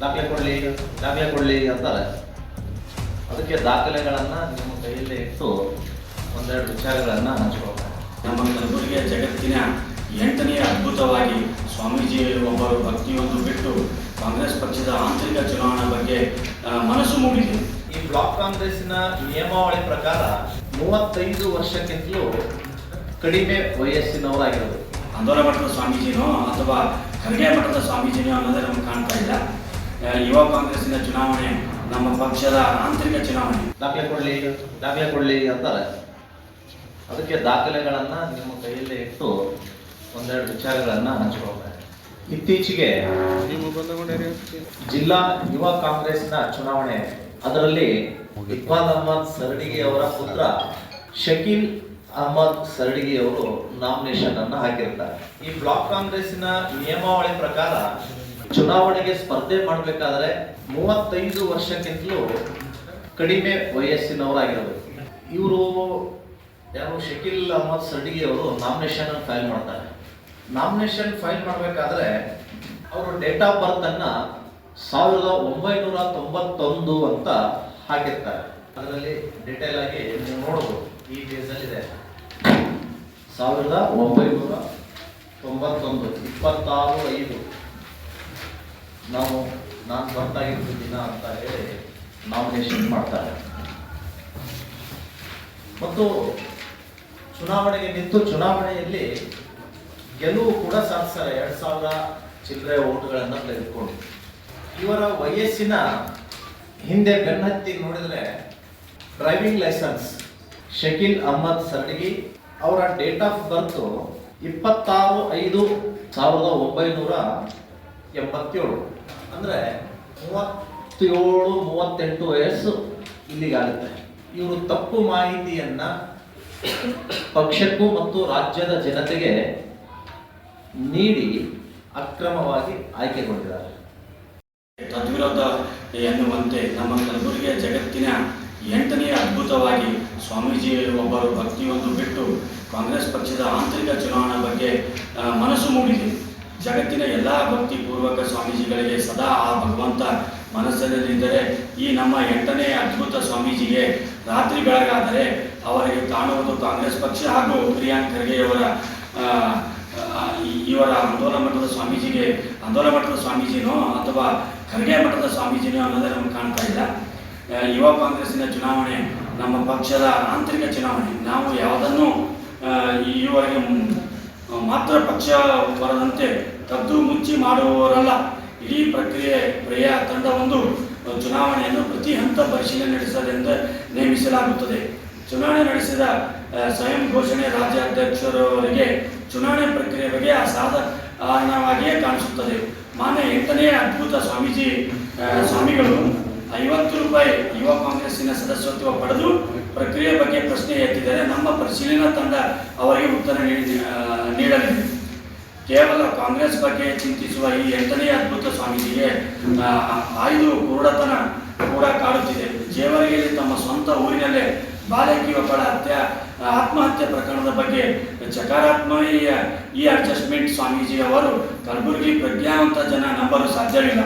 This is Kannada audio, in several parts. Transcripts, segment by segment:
ದಾಖಲೆ ಕೊಡಲಿ ದಾಖಲೆ ಕೊಡಲಿ ಅಂತಾರೆ. ಅದಕ್ಕೆ ದಾಖಲೆಗಳನ್ನು ನಿಮ್ಮ ಕೈಯಲ್ಲಿ ಇಟ್ಟು ಒಂದೆರಡು ವಿಚಾರಗಳನ್ನು ಹಂಚ್ಕೊಳ್ತಾರೆ. ನಮ್ಮ ಕಲಬುರಗಿಯ ಜಗತ್ತಿನ ಎಂಟನೆಯ ಅದ್ಭುತವಾಗಿ ಸ್ವಾಮೀಜಿ ಒಬ್ಬರು ಭಕ್ತಿಯೊಂದು ಬಿಟ್ಟು ಕಾಂಗ್ರೆಸ್ ಪಕ್ಷದ ಆಂತರಿಕ ಚುನಾವಣೆ ಬಗ್ಗೆ ಮನಸ್ಸು ಮೂಡಿದೆ. ಈ ಬ್ಲಾಕ್ ಕಾಂಗ್ರೆಸ್ನ ನಿಯಮಾವಳಿ ಪ್ರಕಾರ ಮೂವತ್ತೈದು ವರ್ಷಕ್ಕಿಂತಲೂ ಕಡಿಮೆ ವಯಸ್ಸಿನವರಾಗಿರೋದು. ಅಂದೋಲ ಮಠದ ಸ್ವಾಮೀಜಿನೋ ಅಥವಾ ಖರ್ಗೆ ಮಠದ ಸ್ವಾಮೀಜಿನೋ ಅನ್ನೋದೇ ನಮ್ಗೆ ಕಾಣ್ತಾ ಇಲ್ಲ ಆ, ಯುವ ಕಾಂಗ್ರೆಸ್ಸಿನ ಚುನಾವಣೆ, ನಮ್ಮ ಪಕ್ಷದ ಆಂತರಿಕ ಚುನಾವಣೆ. ದಾಖಲೆ ಕೊಡಲಿ ದಾಖಲೆ ಕೊಡಲಿ ಅಂತಾರೆ. ಅದಕ್ಕೆ ದಾಖಲೆಗಳನ್ನು ನಿಮ್ಮ ಕೈಯಲ್ಲಿ ಇಟ್ಟು ಒಂದೆರಡು ವಿಚಾರಗಳನ್ನು ಹಂಚ್ಕೊಳ್ತಾರೆ ಇತ್ತೀಚೆಗೆ ಜಿಲ್ಲಾ ಯುವ ಕಾಂಗ್ರೆಸ್ನ ಚುನಾವಣೆ, ಅದರಲ್ಲಿ ಇಕ್ಬಾಲ್ ಅಹಮದ್ ಸರಡಿಗಿ ಅವರ ಪುತ್ರ ಶಕೀಲ್ ಅಹಮದ್ ಸರಡಿಗಿ ಅವರು ನಾಮಿನೇಷನ್ ಅನ್ನು ಹಾಕಿರ್ತಾರೆ. ಈ ಬ್ಲಾಕ್ ಕಾಂಗ್ರೆಸ್ನ ನಿಯಮಾವಳಿ ಪ್ರಕಾರ ಚುನಾವಣೆಗೆ ಸ್ಪರ್ಧೆ ಮಾಡಬೇಕಾದ್ರೆ ಮೂವತ್ತೈದು ವರ್ಷಕ್ಕಿಂತಲೂ ಕಡಿಮೆ ವಯಸ್ಸಿನವರಾಗಿರಬೇಕು. ಇವರು ಯಾರು ಶಕೀಲ್ ಅಹಮದ್ ಸರ್ಡಿಗಿ ಅವರು ನಾಮಿನೇಷನ್ ಫೈಲ್ ಮಾಡ್ತಾರೆ. ನಾಮಿನೇಷನ್ ಫೈಲ್ ಮಾಡಬೇಕಾದ್ರೆ ಅವರು ಡೇಟ್ ಆಫ್ ಬರ್ತ್ ಅನ್ನ ಸಾವಿರದ ಒಂಬೈನೂರ ತೊಂಬತ್ತೊಂದು ಅಂತ ಹಾಕಿರ್ತಾರೆ. ಅದರಲ್ಲಿ ಡೀಟೇಲ್ ಆಗಿ ನೀವು ನೋಡಬಹುದು ಈ ಪೇಜಲ್ಲಿ ಇದೆ ಸಾವಿರದ ಒಂಬೈನೂರ ತೊಂಬತ್ತೊಂದು, ಇಪ್ಪತ್ತಾರು, ಐದು. ನಾವು ನಾನು ಬರ್ತಾಗಿದ್ದ ದಿನ ಅಂತ ಹೇಳಿ ನಾಮಿನೇಷನ್ ಮಾಡ್ತಾರೆ. ಮತ್ತು ಚುನಾವಣೆಗೆ ನಿಂತು ಚುನಾವಣೆಯಲ್ಲಿ ಗೆಲುವು ಕೂಡ ಸಾಧಿಸ್ತಾರೆ. ಎರಡು ಸಾವಿರ ಚಿಲ್ಲರೆ ಓಟ್ಗಳನ್ನ ತೆಗೆದುಕೊಂಡು. ಇವರ ವಯಸ್ಸಿನ ಹಿಂದೆ ಬೆನ್ನತ್ತಿ ನೋಡಿದರೆ ಡ್ರೈವಿಂಗ್ ಲೈಸೆನ್ಸ್, ಶಕೀಲ್ ಅಹಮದ್ ಸರ್ಡಿಗಿ ಅವರ ಡೇಟ್ ಆಫ್ ಬರ್ತ್ ಇಪ್ಪತ್ತಾರು ಐದು ಸಾವಿರದ ಒಂಬೈನೂರ ಎಂಬತ್ತೇಳು. ಅಂದ್ರೆ ಮೂವತ್ತೇಳು, ಮೂವತ್ತೆಂಟು ವಯಸ್ಸು ಇಲ್ಲಿಗಾಗುತ್ತೆ ಇವರು ತಪ್ಪು ಮಾಹಿತಿಯನ್ನ ಪಕ್ಷಕ್ಕೂ ಮತ್ತು ರಾಜ್ಯದ ಜನತೆಗೆ ನೀಡಿ ಅಕ್ರಮವಾಗಿ ಆಯ್ಕೆಗೊಂಡಿದ್ದಾರೆ. ತದ್ವಿರೋಧ ಎನ್ನುವಂತೆ ನಮ್ಮ ಕಲಬುರಗಿಯ ಜಗತ್ತಿನ ಎಂಟನೆಯ ಅದ್ಭುತವಾಗಿ ಸ್ವಾಮೀಜಿ ಒಬ್ಬರು ಭಕ್ತಿಯೊಂದು ಬಿಟ್ಟು ಕಾಂಗ್ರೆಸ್ ಪಕ್ಷದ ಆಂತರಿಕ ಚುನಾವಣೆ ಬಗ್ಗೆ ಮನಸ್ಸು ಮೂಡಿದೆ. ಜಗತ್ತಿನ ಎಲ್ಲ ಭಕ್ತಿಪೂರ್ವಕ ಸ್ವಾಮೀಜಿಗಳಿಗೆ ಸದಾ ಆ ಭಗವಂತ ಮನಸ್ಸಿನಲ್ಲಿದ್ದರೆ ಈ ನಮ್ಮ ಎಂಟನೇ ಅದ್ಭುತ ಸ್ವಾಮೀಜಿಗೆ ರಾತ್ರಿ ಬೆಳಗಾದರೆ ಅವರಿಗೆ ಕಾಣುವುದು ಕಾಂಗ್ರೆಸ್ ಪಕ್ಷ ಹಾಗೂ ಪ್ರಿಯಾಂಕ್ ಖರ್ಗೆಯವರ ಇವರ ಆಂದೋಲನ ಮಠದ ಸ್ವಾಮೀಜಿಗೆ, ಆಂದೋಲನ ಮಠದ ಸ್ವಾಮೀಜಿನೋ ಅಥವಾ ಖರ್ಗೆ ಮಠದ ಸ್ವಾಮೀಜಿನೋ ಅನ್ನೋದೇ ನಮ್ಗೆ ಕಾಣ್ತಾ ಇಲ್ಲ. ಯುವ ಕಾಂಗ್ರೆಸ್ಸಿನ ಚುನಾವಣೆ, ನಮ್ಮ ಪಕ್ಷದ ಆಂತರಿಕ ಚುನಾವಣೆ, ನಾವು ಯಾವುದನ್ನು ಈವರೆಗೆ ಮಾತ್ರ ಪಕ್ಷ ಬರದಂತೆ ಕದ್ದು ಮುಚ್ಚಿ ಮಾಡುವವರಲ್ಲ. ಇಡೀ ಪ್ರಕ್ರಿಯೆ, ಪ್ರಿಯ ಒಂದು ಚುನಾವಣೆಯನ್ನು ಪ್ರತಿ ಹಂತ ಪರಿಶೀಲನೆ ನಡೆಸಲೆಂದು ನೇಮಿಸಲಾಗುತ್ತದೆ. ಚುನಾವಣೆ ನಡೆಸಿದ ಸ್ವಯಂ ಘೋಷಣೆ ರಾಜ್ಯಾಧ್ಯಕ್ಷರವರಿಗೆ ಚುನಾವಣೆ ಪ್ರಕ್ರಿಯೆ ಬಗ್ಗೆ ಅಸಾಧಾರಣವಾಗಿಯೇ ಕಾಣಿಸುತ್ತದೆ. ಮಾನ್ಯ ಎಂಟನೇ ಅದ್ಭುತ ಸ್ವಾಮೀಜಿ ಸ್ವಾಮಿಗಳು, ಐವತ್ತು ರೂಪಾಯಿ ಯುವ ಕಾಂಗ್ರೆಸ್ಸಿನ ಸದಸ್ಯತ್ವ ಪಡೆದು ಪ್ರಕ್ರಿಯೆ ಬಗ್ಗೆ ಪ್ರಶ್ನೆ ಎತ್ತಿದರೆ ನಮ್ಮ ಪರಿಶೀಲನಾ ತಂಡ ಅವರಿಗೆ ಉತ್ತರ ನೀಡಲಿದೆ ಕೇವಲ ಕಾಂಗ್ರೆಸ್ ಬಗ್ಗೆ ಚಿಂತಿಸುವ ಈ ಎಂಟನೇ ಅದ್ಭುತ ಸ್ವಾಮೀಜಿಗೆ ಆಯ್ದು ಕುರುಡತನ ಕೂಡ ಕಾಡುತ್ತಿದೆ. ಜೇವರಿಗೆಯಲ್ಲಿ ತಮ್ಮ ಸ್ವಂತ ಊರಿನಲ್ಲೇ ಬಾಲಕಿ ಒಬ್ಬಳ ಹತ್ಯೆ ಆತ್ಮಹತ್ಯೆ ಪ್ರಕರಣದ ಬಗ್ಗೆ ಸಕಾರಾತ್ಮಕ ಈ ಅಡ್ಜಸ್ಟ್ಮೆಂಟ್ ಸ್ವಾಮೀಜಿ ಅವರು ಕಲಬುರಗಿ ಪ್ರಜ್ಞಾವಂತ ಜನ ನಂಬಲು ಸಾಧ್ಯವಿಲ್ಲ.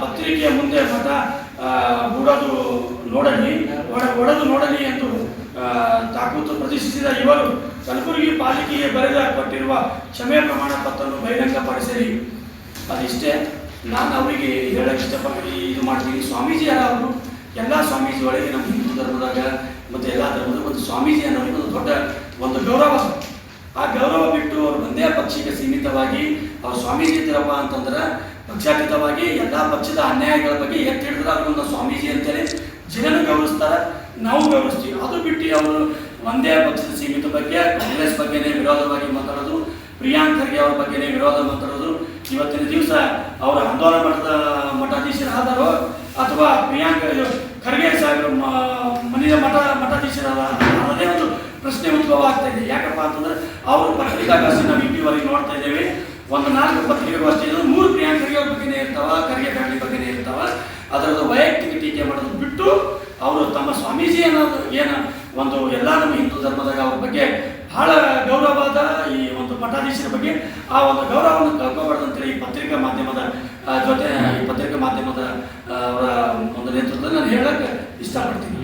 ಪತ್ರಿಕೆಯ ಮುಂದೆ ಆ, ಬುಡದು ನೋಡಲಿ ಒಡ ಒಡೆದು ನೋಡಲಿ ಎಂದು ತಾಕೂತು ಪ್ರದರ್ಶಿಸಿದ ಇವರು, ಕಲಬುರಗಿ ಪಾಲಿಕೆಗೆ ಬರೆದ ಕೊಟ್ಟಿರುವ ಕ್ಷಮೆ ಪ್ರಮಾಣ ಪತ್ರವನ್ನು ಬಹಿರಂಗಪಡಿಸಿರಿ. ಅದಿಷ್ಟೇ, ನಾನು ಅವರಿಗೆ ಹೇಳಕ್ಕೆ ಇಷ್ಟಪಡಿ ಇದು ಮಾಡ್ತೀನಿ. ಸ್ವಾಮೀಜಿ ಯಾರು ಅವರು, ಎಲ್ಲ ಸ್ವಾಮೀಜಿ ಒಳಗೆ ನಮ್ಮ ಹಿಂದೂ ಧರ್ಮದಾಗ ಮತ್ತು ಎಲ್ಲ ಧರ್ಮದ ಒಂದು ಸ್ವಾಮೀಜಿ ಅನ್ನೋದು ಒಂದು ದೊಡ್ಡ ಒಂದು ಗೌರವ. ಆ ಗೌರವ ಬಿಟ್ಟು ಅವರು ಒಂದೇ ಪಕ್ಷಕ್ಕೆ ಸೀಮಿತವಾಗಿ ಅವ್ರು ಸ್ವಾಮೀಜಿ ಇದ್ರಪ್ಪ ಅಂತಂದ್ರೆ ಪಕ್ಷಾತೀತವಾಗಿ ಎಲ್ಲ ಪಕ್ಷದ ಅನ್ಯಾಯಗಳ ಬಗ್ಗೆ ಎತ್ತಿ ಹಿಡಿದ್ರೆ ಅವ್ರಿಗೊಂದು ಸ್ವಾಮೀಜಿ ಅಂತೇಳಿ ಜನರು ಗೌರವಿಸ್ತಾರೆ, ನಾವು ಗೌರವಿಸ್ತೀವಿ. ಅದು ಬಿಟ್ಟು ಅವರು ಒಂದೇ ಪಕ್ಷದ ಸೀಮಿತ ಬಗ್ಗೆ, ಕಾಂಗ್ರೆಸ್ ಬಗ್ಗೆನೇ ವಿರೋಧವಾಗಿ ಮಾತಾಡೋದು, ಪ್ರಿಯಾಂಕ್ ಖರ್ಗೆ ಅವ್ರ ಬಗ್ಗೆನೇ ವಿರೋಧ ಮಾತಾಡೋದು. ಇವತ್ತಿನ ದಿವಸ ಅವರ ಆಂದೋಲನ ಮಠದ ಮಠಾಧೀಶರಾದರೋ ಅಥವಾ ಪ್ರಿಯಾಂಕ್ ಖರ್ಗೆ ಸಾಹೇಬರು ಮನೆಯ ಮಠ ಮಠಾಧೀಶರಾದ ಅನ್ನೋದೇ ಒಂದು ಪ್ರಶ್ನೆ ಉದ್ಭವ ಆಗ್ತಾ ಇದೆ. ಯಾಕಪ್ಪ ಅಂತಂದ್ರೆ ಅವರು ಪತ್ರಿಕಾಗೋಷ್ಠಿ ನಾವು ಇಟ್ಟಿವರೆಗೆ ನೋಡ್ತಾ ಇದ್ದೇವೆ. ಒಂದು ನಾಲ್ಕು ಪತ್ರಿಕಾಗೋಷ್ಠಿ ಅಷ್ಟೇ. ಮೂರು ಅವ್ರ ಬಗ್ಗೆನೇ ಇರ್ತಾವ ಕರಿಗೆ ಫ್ಯಾಮಿಲಿ ಬಗ್ಗೆನೇ ಇರ್ತಾವ. ಅದರದ್ದು ವೈಯಕ್ತಿಕ ಟೀಕೆ ಮಾಡೋದು ಬಿಟ್ಟು ಅವರು ತಮ್ಮ ಸ್ವಾಮೀಜಿ ಅನ್ನೋದು ಏನು ಒಂದು ಎಲ್ಲ ನಮ್ಮ ಹಿಂದೂ ಧರ್ಮದಾಗ ಅವ್ರ ಬಗ್ಗೆ ಬಹಳ ಗೌರವವಾದ ಈ ಒಂದು ಮಠಾಧೀಶರ ಬಗ್ಗೆ ಆ ಒಂದು ಗೌರವವನ್ನು ಕಳ್ಕೋಬಾರ್ದು ಅಂತೇಳಿ ಈ ಪತ್ರಿಕಾ ಮಾಧ್ಯಮದ ಜೊತೆ ಈ ಪತ್ರಿಕಾ ಮಾಧ್ಯಮದ ಅವರ ಒಂದು ನೇತೃತ್ವದಲ್ಲಿ ನಾನು ಹೇಳಕ್ಕೆ ಇಷ್ಟಪಡ್ತೀನಿ.